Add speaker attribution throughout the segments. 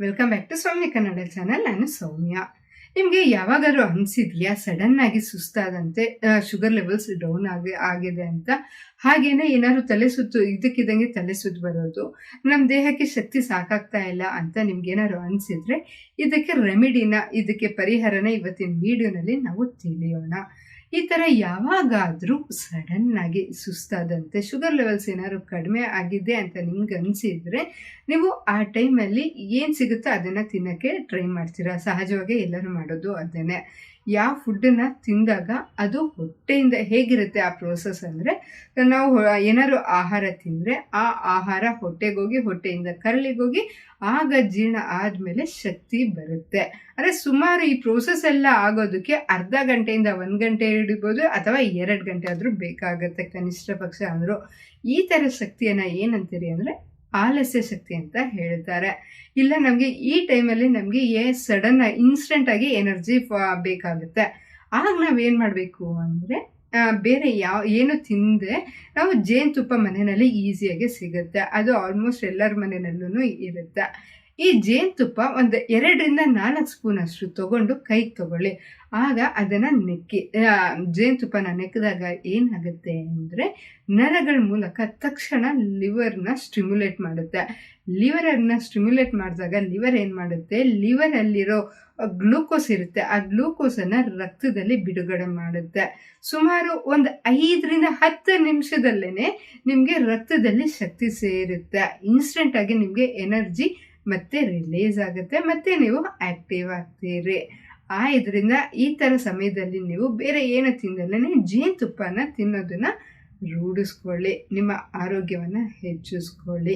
Speaker 1: Welcome back to Soumya Kannada channel ನಾನು ಸೌಮ್ಯ ನಿಮಗೆ ಯಾವಾಗಾದ್ರೂ ಅನಿಸಿದ್ಯಾ? ಸಡನ್ ಆಗಿ ಸುಸ್ತಾದಂತೆ ಶುಗರ್ ಲೆವೆಲ್ಸ್ ಡೌನ್ ಆಗಿ, ಆಗಿದೆ ಅಂತ? ಹಾಗೇನೆ ಏನಾದ್ರು ತಲೆ ಸುತ್ತು, ಇದಕ್ಕಿದ್ದಂಗೆ ತಲೆ ಸುತ್ತು ಬರೋದು ನಮ್ಮ ದೇಹಕ್ಕೆ ಶಕ್ತಿ ಸಾಕಾಗ್ತಾ ಇಲ್ಲ ಅಂತ ನಿಮ್ಗೆ ಏನಾದ್ರು ಅನಿಸಿದ್ರೆ, ಇದಕ್ಕೆ ರೆಮಿಡಿನ ಇದಕ್ಕೆ ಪರಿಹಾರನ ಇವತ್ತಿನ ವಿಡಿಯೋನಲ್ಲಿ ನಾವು ತಿಳಿಯೋಣ. ಈ ಥರ ಯಾವಾಗಾದರೂ ಸಡನ್ನಾಗಿ ಸುಸ್ತಾದಂತೆ ಶುಗರ್ ಲೆವೆಲ್ಸ್ ಏನಾದ್ರು ಕಡಿಮೆ ಆಗಿದೆ ಅಂತ ನಿಮ್ಗೆ ಅನಿಸಿದರೆ ನೀವು ಆ ಟೈಮಲ್ಲಿ ಏನು ಸಿಗುತ್ತೋ ಅದನ್ನು ತಿನ್ನೋಕ್ಕೆ ಟ್ರೈ ಮಾಡ್ತೀರಾ. ಸಹಜವಾಗಿ ಎಲ್ಲರೂ ಮಾಡೋದು ಅದನ್ನೇ ಯಾವ ಫುಡ್ಡನ್ನು ತಿಂದಾಗ ಅದು ಹೊಟ್ಟೆಯಿಂದ ಹೇಗಿರುತ್ತೆ ಆ ಪ್ರೋಸೆಸ್ ಅಂದರೆ, ನಾವು ಏನಾದ್ರು ಆಹಾರ ತಿಂದರೆ ಆ ಆಹಾರ ಹೊಟ್ಟೆಗೋಗಿ ಹೊಟ್ಟೆಯಿಂದ ಕರಳಿಗೋಗಿ ಆಗ ಜೀರ್ಣ ಆದಮೇಲೆ ಶಕ್ತಿ ಬರುತ್ತೆ. ಅಂದರೆ ಸುಮಾರು ಈ ಪ್ರೋಸೆಸ್ ಎಲ್ಲ ಆಗೋದಕ್ಕೆ ಅರ್ಧ ಗಂಟೆಯಿಂದ ಒಂದು ಗಂಟೆ ಹಿಡಿಬೋದು ಅಥವಾ ಎರಡು ಗಂಟೆ ಆದರೂ ಬೇಕಾಗುತ್ತೆ ಕನಿಷ್ಠ ಪಕ್ಷ ಅಂದರು. ಈ ಥರ ಶಕ್ತಿಯನ್ನು ಏನಂತೀರಿ ಅಂದರೆ ಆಲಸ್ಯ ಶಕ್ತಿ ಅಂತ ಹೇಳ್ತಾರೆ. ಇಲ್ಲ, ನಮಗೆ ಈ ಟೈಮಲ್ಲಿ ನಮಗೆ ಏ ಸಡನ್ ಇನ್ಸ್ಟೆಂಟಾಗಿ ಎನರ್ಜಿ ಬೇಕಾಗುತ್ತೆ. ಆಗ ನಾವೇನು ಮಾಡಬೇಕು ಅಂದರೆ ಬೇರೆ ಯಾವ, ಏನು ತಿಂದೆ ನಾವು ಜೇನುತುಪ್ಪ ಮನೆಯಲ್ಲಿ ಈಸಿಯಾಗಿ ಸಿಗುತ್ತೆ. ಅದು ಆಲ್ಮೋಸ್ಟ್ ಎಲ್ಲರ ಮನೆಯಲ್ಲೂ ಇರುತ್ತೆ. ಈ ಜೇನುತುಪ್ಪ ಒಂದು ಎರಡರಿಂದ ನಾಲ್ಕು ಸ್ಪೂನ್ ಅಷ್ಟು ತೊಗೊಂಡು ಕೈಗೆ ತಗೊಳ್ಳಿ. ಆಗ ಅದನ್ನು ನೆಕ್ಕಿ ಜೇನುತುಪ್ಪನ ನೆಕ್ಕಿದಾಗ ಏನಾಗುತ್ತೆ ಅಂದರೆ ನರಗಳ ಮೂಲಕ ತಕ್ಷಣ ಲಿವರ್ನ ಸ್ಟಿಮ್ಯುಲೇಟ್ ಮಾಡುತ್ತೆ. ಲಿವರನ್ನು ಸ್ಟಿಮ್ಯುಲೇಟ್ ಮಾಡಿದಾಗ ಲಿವರ್ ಏನು ಮಾಡುತ್ತೆ? ಲಿವರಲ್ಲಿರೋ ಗ್ಲೂಕೋಸ್ ಇರುತ್ತೆ. ಆ ಗ್ಲೂಕೋಸನ್ನು ರಕ್ತದಲ್ಲಿ ಬಿಡುಗಡೆ ಮಾಡುತ್ತೆ. ಸುಮಾರು ಒಂದು ಐದರಿಂದ ಹತ್ತು ನಿಮಿಷದಲ್ಲೇ ನಿಮಗೆ ರಕ್ತದಲ್ಲಿ ಶಕ್ತಿ ಸೇರುತ್ತೆ. ಇನ್ಸ್ಟೆಂಟಾಗಿ ನಿಮಗೆ ಎನರ್ಜಿ ಮತ್ತೆ ರಿಲೀಸ್ ಆಗುತ್ತೆ, ಮತ್ತೆ ನೀವು ಆಕ್ಟಿವ್ ಆಗ್ತೀರಿ. ಆ, ಇದರಿಂದ ಈ ಥರ ಸಮಯದಲ್ಲಿ ನೀವು ಬೇರೆ ಏನು ತಿಂದಲ್ಲೇ ಜೇನುತುಪ್ಪನ ತಿನ್ನೋದನ್ನ ರೂಢಿಸ್ಕೊಳ್ಳಿ, ನಿಮ್ಮ ಆರೋಗ್ಯವನ್ನು ಹೆಚ್ಚಿಸ್ಕೊಳ್ಳಿ.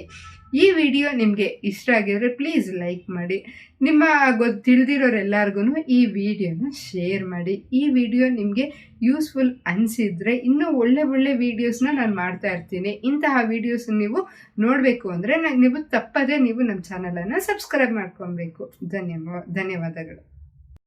Speaker 1: ಈ ವಿಡಿಯೋ ನಿಮಗೆ ಇಷ್ಟ ಆಗಿದ್ರೆ ಪ್ಲೀಸ್ ಲೈಕ್ ಮಾಡಿ. ನಿಮ್ಮ ಗೊತ್ತು ತಿಳಿದಿರೋರೆಲ್ಲರಿಗೂ ಈ ವಿಡಿಯೋನ ಶೇರ್ ಮಾಡಿ. ಈ ವಿಡಿಯೋ ನಿಮಗೆ ಯೂಸ್ಫುಲ್ ಅನಿಸಿದರೆ ಇನ್ನೂ ಒಳ್ಳೆ ಒಳ್ಳೆ ವೀಡಿಯೋಸ್ನ ನಾನು ಮಾಡ್ತಾ ಇರ್ತೀನಿ. ಇಂತಹ ವೀಡಿಯೋಸ್ ನೀವು ನೋಡಬೇಕು ಅಂದರೆ ನೀವು ತಪ್ಪದೇ ನೀವು ನಮ್ಮ ಚಾನಲನ್ನು ಸಬ್ಸ್ಕ್ರೈಬ್ ಮಾಡ್ಕೊಬೇಕು. ಧನ್ಯವಾ, ಧನ್ಯವಾದಗಳು.